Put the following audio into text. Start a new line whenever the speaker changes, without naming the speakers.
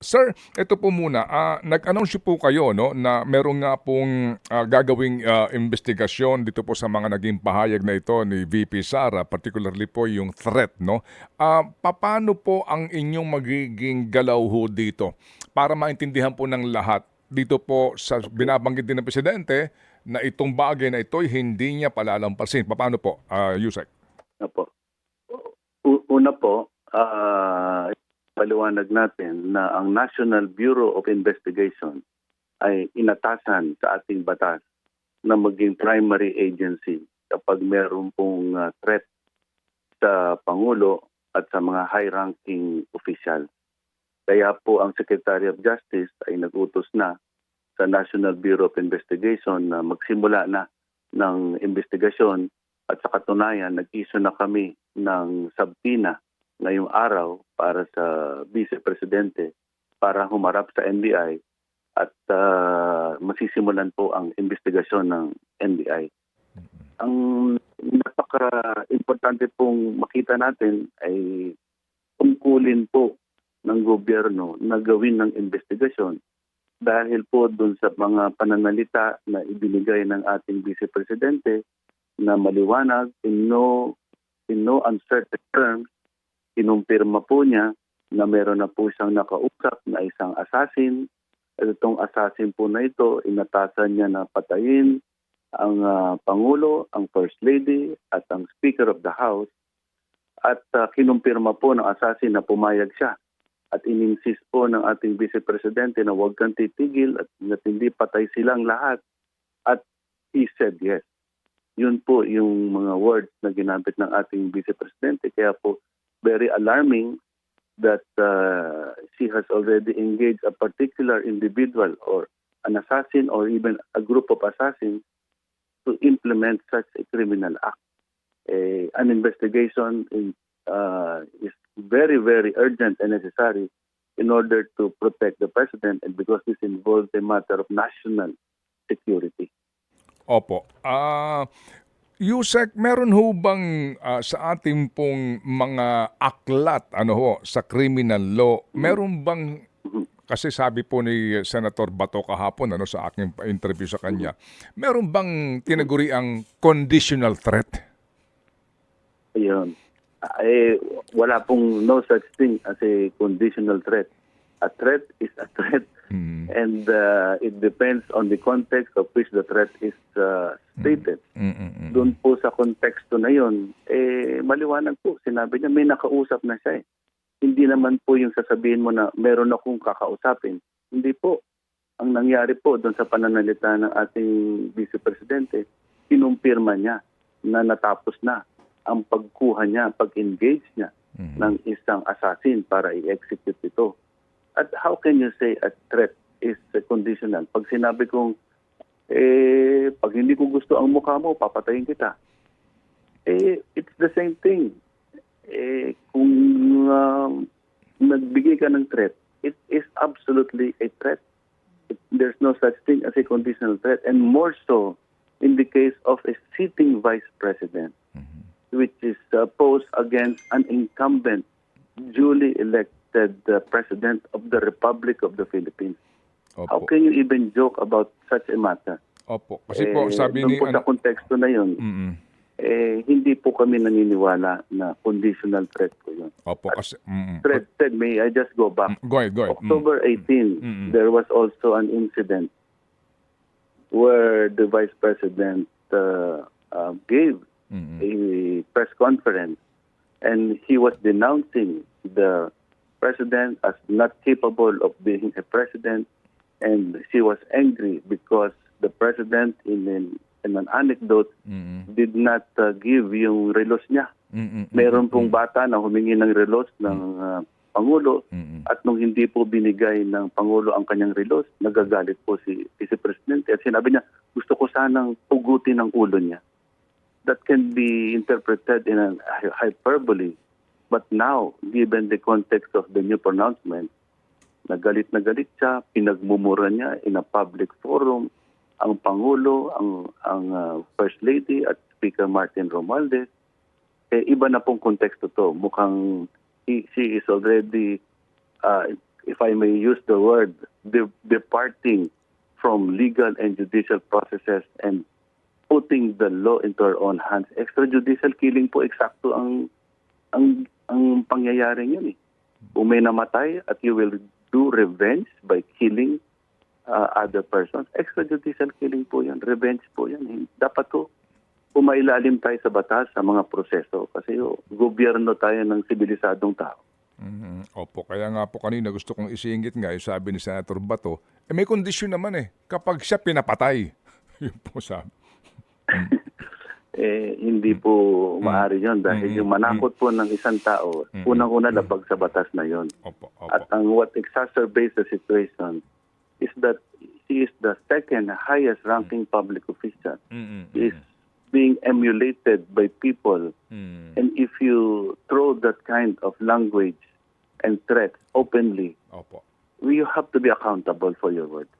Sir, ito po muna, ah, nag-announce po kayo no, na meron nga pong ah, gagawing ah, investigasyon dito po sa mga naging pahayag na ito ni VP Sara, particularly po yung threat. No? Ah, paano po ang inyong magiging galaw ho dito para maintindihan po ng lahat dito po sa binabanggit din ng Presidente na itong bagay na ito ay hindi niya palalampasin. Paano po, ah, Yusek?
Opo. Una po, ah, paliwanag natin na ang National Bureau of Investigation ay inatasan sa ating batas na maging primary agency kapag meron pong ah, threat sa Pangulo at sa mga high-ranking official. Kaya po ang Secretary of Justice ay nagutos na sa National Bureau of Investigation na magsimula na ng investigasyon at sa katunayan, nag-issue na kami ng subpoena ngayong araw para sa Vice Presidente para humarap sa NBI at ah, masisimulan po ang investigasyon ng NBI. Ang napaka-importante pong makita natin ay tungkulin po ng gobyerno na gawin ng investigasyon dahil po dun sa mga pananalita na ibinigay ng ating Vice Presidente na maliwanag in no in no uncertain terms kinumpirma po niya na meron na po siyang nakausap na isang assassin. At itong assassin po na ito inatasan niya na patayin ang ah, Pangulo, ang First Lady at ang Speaker of the House. At ah, kinumpirma po ng assassin na pumayag siya. At ininsist po ng ating Vice Presidente na huwag kang titigil at at hindi patay silang lahat. At he said yes. Yun po yung mga words na ginamit ng ating Vice Presidente. Kaya po, very alarming that uh, she has already engaged a particular individual or an assassin or even a group of assassins to implement such a criminal act. Eh, an investigation in, uh, is very, very urgent and necessary in order to protect the president and because this involves a matter of national security.
Opo. Ah, Yusek, meron ho bang ah, sa ating pong mga aklat ano ho sa criminal law, meron bang kasi sabi po ni Senator Bato kahapon ano sa aking interview sa kanya, meron bang tinaguri ang conditional threat?
Ayun. Ah, Eh, wala pong no such thing as a conditional threat. A threat is a threat
Mm.
and uh, it depends on the context of which the threat is uh, stated.
Mm, mm, mm.
Doon po sa konteksto na yon, eh, maliwanag po. Sinabi niya, may nakausap na siya eh. Hindi naman po yung sasabihin mo na meron akong kakausapin. Hindi po. Ang nangyari po doon sa pananalita ng ating Vice Presidente, kinumpirma niya na natapos na ang pagkuha niya, pag-engage niya
Mhm.
ng isang assassin para i-execute ito. At how can you say a threat is uh, conditional? Pag sinabi kong, eh, pag hindi ko gusto ang mukha mo, papatayin kita. Eh, it's the same thing. Eh, kung um, nagbigay ka ng threat, it is absolutely a threat. It, there's no such thing as a conditional threat. And more so in the case of a sitting vice president, which is uh, posed against an incumbent, duly elected uh, president of the Republic of the Philippines. How
Opo.
can you even joke about such a matter?
Opo. Kasi po
Eh,
sabi
doon
ni
po sa konteksto na yun,
mm,
eh, hindi po kami naniniwala na conditional threat po yun.
Opo kasi mm,
Threat, Ted, may I just go back?
mm, go ahead, go ahead. Mm.
October 18,
Mm-mm.
there was also an incident where the vice president uh, uh, gave
Mm, mm,
a press conference and he was denouncing the president as not capable of being a president and she was angry because the president in an, in an anecdote
mm,
did not uh, give yung relos niya.
mm, mm, mm,
Meron
mm,
pong bata na humingi ng relos ng uh, Pangulo
mm, mm.
at nung hindi po binigay ng Pangulo ang kanyang relos, nagagalit po si Vice Presidente at sinabi niya, gusto ko sanang pugutin ang ulo niya. That can be interpreted in a hy- hyperbole. But now, given the context of the new pronouncement, nagalit na galit siya, pinagmumura niya in a public forum ang Pangulo, ang, ang uh, First Lady at Speaker Martin Romualdez. Eh, iba na pong konteksto to. Mukhang he, she is already uh, if I may use the word, de- departing from legal and judicial processes and putting the law into our own hands. Extrajudicial killing po eksakto ang ang ang pangyayaring yun eh. Kung may namatay at you will do revenge by killing uh, other persons, extrajudicial killing po yan. Revenge po yan. Dapat to umailalim tayo sa batas sa mga proseso kasi oh, gobyerno tayo ng sibilisadong tao.
Mhm. Opo, kaya nga po kanina gusto kong isingit nga, yung sabi ni Senator Bato, eh may kondisyon naman eh, kapag siya pinapatay. Yun po sabi.
Eh, hindi po maaari yon dahil
Mm.
yung manakot po ng isang tao,
Mm.
unang-una labag sa batas na yon.
Opo,
At ang what exacerbates the situation is that he is the second highest ranking public official. He is being emulated by people.
Mm.
And if you throw that kind of language and threats openly,
Opo.
you have to be accountable for your words.